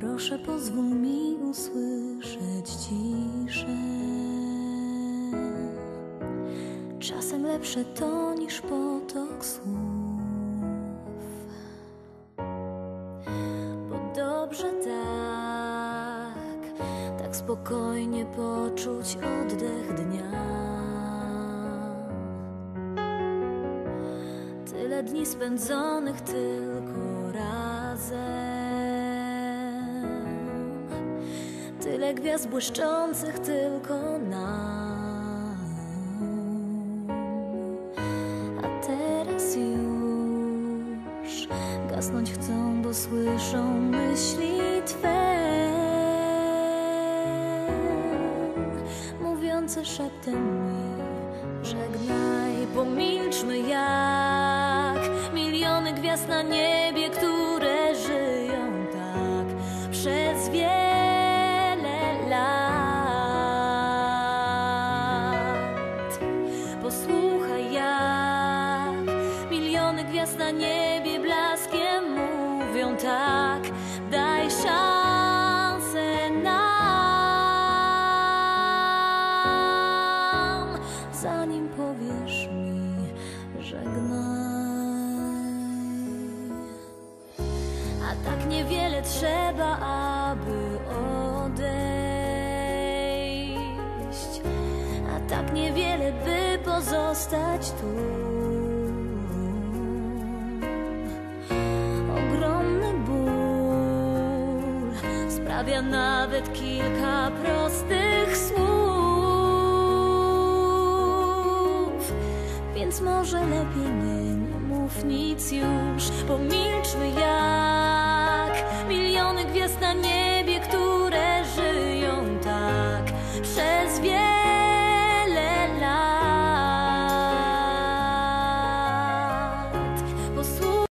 Proszę pozwól mi usłyszeć ciszę. Czasem lepsze to niż potok słów. Bo dobrze tak, tak spokojnie poczuć oddech dnia. Tyle dni spędzonych tylko razem. Tyle gwiazd błyszczących tylko nam. A teraz już gasnąć chcą, bo słyszą myśli Twe. Mówiące szeptem mi, żegnaj, pomilczmy jak miliony gwiazd na niebie, które gwiazd na niebie blaskiem mówią tak. Daj szansę nam, zanim powiesz mi żegnaj. A tak niewiele trzeba, aby odejść. A tak niewiele, by pozostać tu. Sprawia nawet kilka prostych słów. Więc może lepiej nie, nie mów nic już, pomilczmy jak